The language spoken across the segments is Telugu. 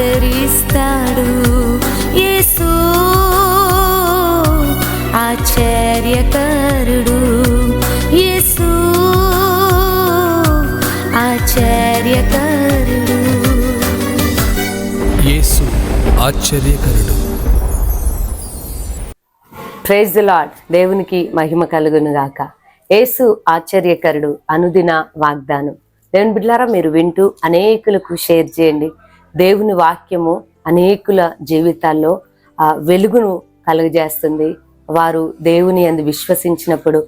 ఆదరిస్తాడు యేసు ఆశ్చర్యకరుడు. యేసు ఆశ్చర్యకరుడు. యేసు ఆశ్చర్యకరుడు. Praise the Lord. దేవునికి మహిమ కలుగును గాక. యేసు ఆశ్చర్యకరుడు. అనుదిన వాగ్దానం. దేవుని బిడ్డారా మీరు వింటూ అనేకులకు షేర్ చేయండి. దేవుని వాక్యము అనేకుల జీవితాల్లో ఆ వెలుగును కలుగజేస్తుంది. వారు దేవుని అందు విశ్వసించినప్పుడు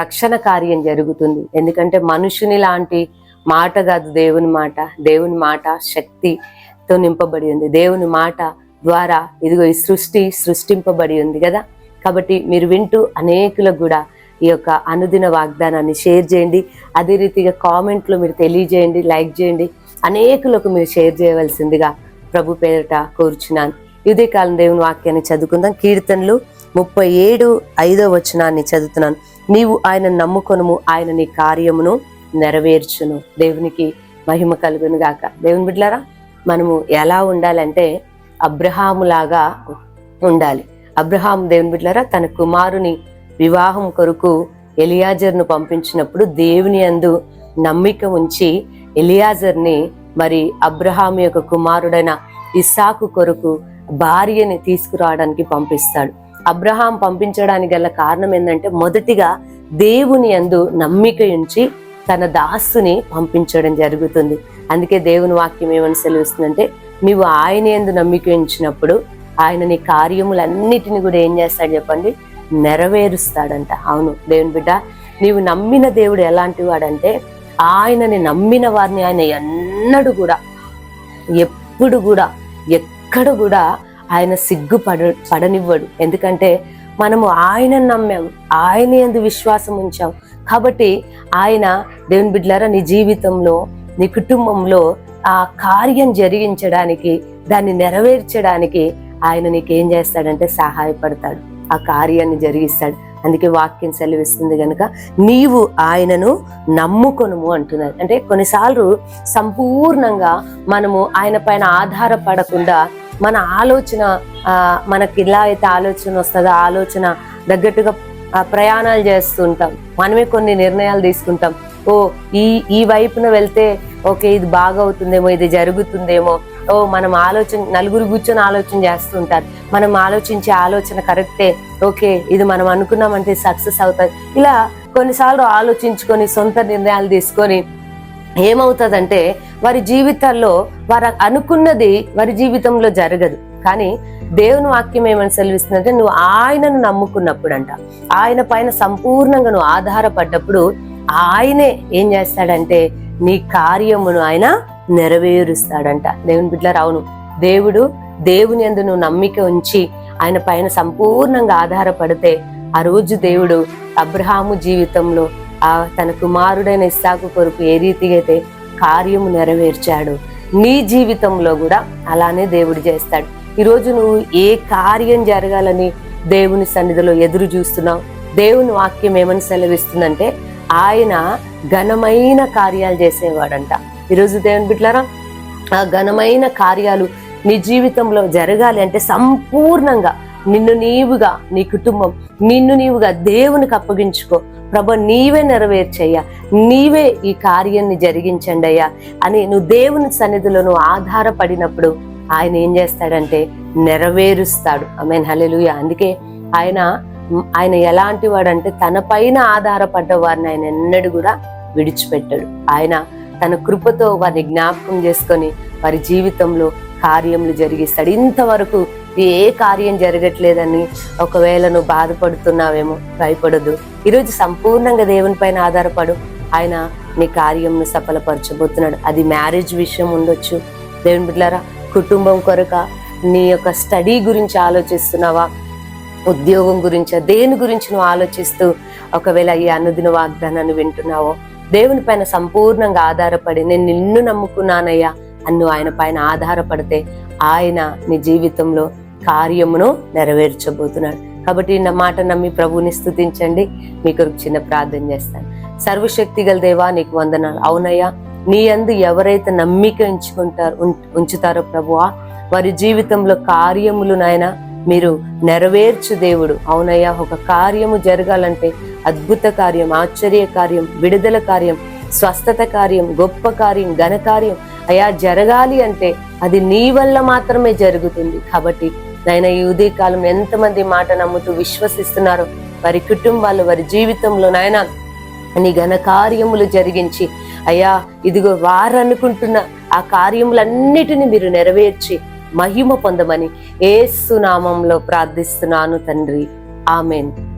రక్షణ కార్యం జరుగుతుంది. ఎందుకంటే మనుషుని లాంటి మాట కాదు దేవుని మాట. దేవుని మాట శక్తితో నింపబడి ఉంది. దేవుని మాట ద్వారా ఇదిగో ఈ సృష్టి సృష్టింపబడి ఉంది కదా. కాబట్టి మీరు వింటూ అనేకులకు కూడా ఈ యొక్క అనుదిన వాగ్దానాన్ని షేర్ చేయండి. అదే రీతిగా కామెంట్లో మీరు తెలియజేయండి లైక్ చేయండి. అనేకులకు మీరు షేర్ చేయవలసిందిగా ప్రభు పేరిట కోరుచున్నాను. ఇదే కాలం దేవుని వాక్యాన్ని చదువుకుందాం. కీర్తనలు ముప్పై ఏడు ఐదో వచనాన్ని చదువుతున్నాను. నీవు ఆయన నమ్ముకొనుము ఆయన నీ కార్యమును నెరవేర్చును. దేవునికి మహిమ కలుగును గాక. దేవుని బిడ్లారా మనము ఎలా ఉండాలంటే అబ్రహాములాగా ఉండాలి. అబ్రహాం దేవుని బిడ్లారా తన కుమారుని వివాహం కొరకు ఎలియాజర్ను పంపించినప్పుడు దేవుని అందు నమ్మిక ఉంచి ఎలియాజర్ని మరి అబ్రహాం యొక్క కుమారుడైన ఇస్సాకు కొరకు భార్యని తీసుకురావడానికి పంపిస్తాడు. అబ్రహాం పంపించడానికి గల కారణం ఏంటంటే మొదటిగా దేవుని అందు నమ్మిక ఉంచి తన దాసుని పంపించడం జరుగుతుంది. అందుకే దేవుని వాక్యం ఏమని సెలవుస్తుందంటే నీవు ఆయన ఎందు నమ్మిక ఉంచినప్పుడు ఆయన నీ కార్యములన్నిటిని కూడా ఏం చేస్తాడు చెప్పండి? నెరవేరుస్తాడంట. అవును దేవుని బిడ్డ నీవు నమ్మిన దేవుడు ఎలాంటి వాడంటే ఆయనని నమ్మిన వారిని ఆయన ఎన్నడూ కూడా ఎప్పుడు కూడా ఎక్కడ కూడా ఆయన సిగ్గు పడ పడనివ్వడు. ఎందుకంటే మనము ఆయన నమ్మాం ఆయన ఎందు విశ్వాసం ఉంచాం. కాబట్టి ఆయన దేవుని బిడ్లారా నీ జీవితంలో నీ కుటుంబంలో ఆ కార్యం జరిగించడానికి దాన్ని నెరవేర్చడానికి ఆయన నీకేం చేస్తాడంటే సహాయపడతాడు. ఆ కార్యాన్ని జరిగిస్తాడు. అందుకే వాక్యం సెలవిస్తుంది కనుక నీవు ఆయనను నమ్ముకొనుము అంటున్నారు. అంటే కొన్నిసార్లు సంపూర్ణంగా మనము ఆయన పైన ఆధారపడకుండా మన ఆలోచన ఆ, మనకి ఇలా అయితే ఆలోచన వస్తుందో ఆలోచన తగ్గట్టుగా ప్రయాణాలు చేస్తుంటాం. మనమే కొన్ని నిర్ణయాలు తీసుకుంటాం. ఓ ఈ ఈ వైపున వెళ్తే ఓకే ఇది బాగా అవుతుందేమో ఇది జరుగుతుందేమో. ఓ మనం ఆలోచన నలుగురు కూర్చొని ఆలోచన చేస్తుంటారు. మనం ఆలోచించే ఆలోచన కరెక్టే. ఓకే ఇది మనం అనుకున్నామంటే సక్సెస్ అవుతుంది ఇలా కొన్నిసార్లు ఆలోచించుకొని సొంత నిర్ణయాలు తీసుకొని ఏమవుతుందంటే వారి జీవితాల్లో వారు అనుకున్నది వారి జీవితంలో జరగదు. కానీ దేవుని వాక్యం ఏమని సెలవిస్తుందంటే నువ్వు ఆయనను నమ్ముకున్నప్పుడు అంట ఆయన పైన సంపూర్ణంగా నువ్వు ఆధారపడ్డప్పుడు ఆయనే ఏం చేస్తాడంటే నీ కార్యమును ఆయన నెరవేరుస్తాడంట. దేవుని బిడ్డలారా అవును. దేవుడు దేవుని యందు నువ్వు నమ్మిక ఉంచి ఆయన పైన సంపూర్ణంగా ఆధారపడితే ఆ రోజు దేవుడు అబ్రహాము జీవితంలో ఆ తన కుమారుడైన ఇస్సాకు కొరకు ఏ రీతిగా అయితే కార్యము నెరవేర్చాడు నీ జీవితంలో కూడా అలానే దేవుడు చేస్తాడు. ఈరోజు నువ్వు ఏ కార్యం జరగాలని దేవుని సన్నిధిలో ఎదురు చూస్తున్నావు? దేవుని వాక్యం ఏమని సెలవిస్తుందంటే ఆయన ఘనమైన కార్యాలు చేసేవాడంట. ఈరోజు దేవుని బిడ్డలారా ఆ ఘనమైన కార్యాలు నీ జీవితంలో జరగాలి అంటే సంపూర్ణంగా నిన్ను నీవుగా నీ కుటుంబం నిన్ను నీవుగా దేవునికి అప్పగించుకో. ప్రభ నీవే నెరవేర్చయ్యా. నీవే ఈ కార్యాన్ని జరిగించండి అయ్యా అని నువ్వు దేవుని సన్నిధిలో నువ్వు ఆధారపడినప్పుడు ఆయన ఏం చేస్తాడంటే నెరవేరుస్తాడు. ఐ మీన్ హలెలుయ అందుకే ఆయన ఆయన ఎలాంటి వాడంటే తన పైన ఆధారపడ్డ వారిని ఆయన ఎన్నడూ కూడా విడిచిపెట్టాడు. ఆయన తన కృపతో వారిని జ్ఞాపకం చేసుకొని వారి జీవితంలో కార్యములు జరిగిస్తాడు. ఇంతవరకు ఏ కార్యం జరగట్లేదని ఒకవేళ నువ్వు బాధపడుతున్నావేమో భయపడదు. ఈరోజు సంపూర్ణంగా దేవుని పైన ఆధారపడు. ఆయన నీ కార్యంను సఫలపరచబోతున్నాడు. అది మ్యారేజ్ విషయం ఉండొచ్చు. దేవుని బిడ్డారా కుటుంబం కొరక నీ యొక్క స్టడీ గురించి ఆలోచిస్తున్నావా? ఉద్యోగం గురించో దేని గురించి నువ్వు ఆలోచిస్తూ ఒకవేళ ఈ అనుదిన వాగ్దానాన్ని వింటున్నావో దేవుని పైన సంపూర్ణంగా ఆధారపడి నేను నిన్ను నమ్ముకున్నానయ్యా అన్ను ఆయన పైన ఆధారపడితే ఆయన నీ జీవితంలో కార్యమును నెరవేర్చబోతున్నాడు. కాబట్టి నా మాట నమ్మి ప్రభువుని స్థుతించండి. మీకు చిన్న ప్రార్థన చేస్తాను. సర్వశక్తి గల దేవా నీకు వందనాలు. అవునయ్యా నీ అందు ఎవరైతే నమ్మిక ఉంచుకుంటారు ఉం- ఉంచుతారో ప్రభువా వారి జీవితంలో కార్యములు నాయన మీరు నెరవేర్చు దేవుడు. అవునయ్యా ఒక కార్యము జరగాలంటే అద్భుత కార్యం ఆశ్చర్య కార్యం విడుదల కార్యం స్వస్థత కార్యం గొప్ప కార్యం ఘనకార్యం అయా జరగాలి అంటే అది నీ వల్ల మాత్రమే జరుగుతుంది. కాబట్టి నాయన ఈ ఉదయకాలం ఎంతమంది మాట నమ్ముతూ విశ్వసిస్తున్నారో వారి కుటుంబాలు వారి జీవితంలో నాయన నీ ఘన కార్యములు జరిగించి అయ్యా ఇదిగో వారు అనుకుంటున్న ఆ కార్యములన్నిటిని మీరు నెరవేర్చి మహిమ పొందమని ఏసు నామంలో ప్రార్థిస్తున్నాను తండ్రి. ఆమెన్.